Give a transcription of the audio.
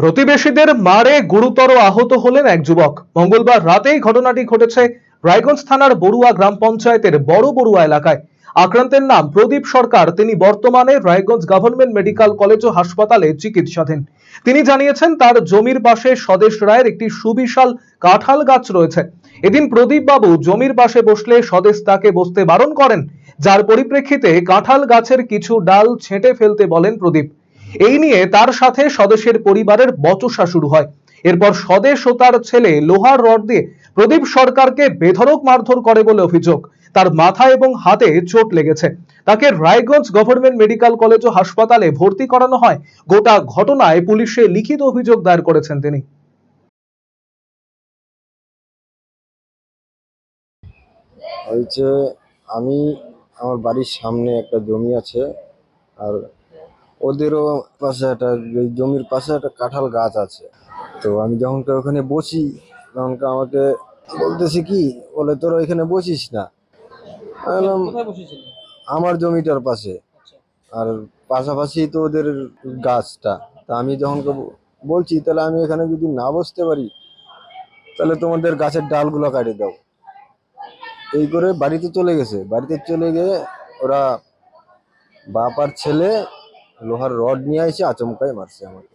প্রতিবেশীদের মারে গুরুতর আহত হলেন এক যুবক। মঙ্গলবার রাতেই ঘটনাটি ঘটেছে রায়গঞ্জ থানার বড়ুয়া গ্রাম পঞ্চায়েতের বড় বড়ুয়া এলাকায়। আক্রান্তের নাম প্রদীপ সরকার, তিনি বর্তমানে রায়গঞ্জ গভর্নমেন্ট মেডিকেল কলেজ ও হাসপাতালে চিকিৎসাধীন। তিনি জানিয়েছেন, তার জমির পাশে স্বদেশ রায়ের একটি সুবিশাল কাঁঠাল গাছ রয়েছে। এদিন প্রদীপ বাবু জমির পাশে বসলে স্বদেশ তাকে বসতে বারণ করেন, যার পরিপ্রেক্ষিতে কাঁঠাল গাছের কিছু ডাল ছেঁটে ফেলতে বলেন প্রদীপ। এই নিয়ে তার সাথে স্বদেশের পরিবারের বচসা শুরু হয়। এরপর স্বদেশ ও তার ছেলে লোহার রড দিয়ে প্রদীপ সরকারকে বেধড়ক মারধর করে বলে অভিযোগ। তার মাথা এবং হাতে চোট লেগেছে। তাকে রায়গঞ্জ গভর্নমেন্ট মেডিকেল কলেজ ও হাসপাতালে ভর্তি করানো হয়। গোটা ঘটনায় পুলিশে লিখিত অভিযোগ দায়ের করেছেন তিনি। আমি আমার বাড়ির সামনে একটা জমি আছে, আর ওদেরও পাশে একটা ওই জমির পাশে একটা কাঁঠাল গাছ আছে। তো আমি যখন ওখানে বসি তখন আমাকে বলতেছি কি বলে তোরা ওইখানে বসিস না। আমার জমিটার পাশে। আর পাশাপাশি তো ওদের গাছটা। তা আমি যখন বলছি তাহলে আমি এখানে যদি না বসতে পারি তাহলে তোমাদের গাছের ডালগুলো কাটে দাও। এই করে বাড়িতে চলে গেছে। বাড়িতে চলে গিয়ে ওরা বাপ আর ছেলে লোহার রড নিয়ে এসে আচমকাই মারছে আমাকে।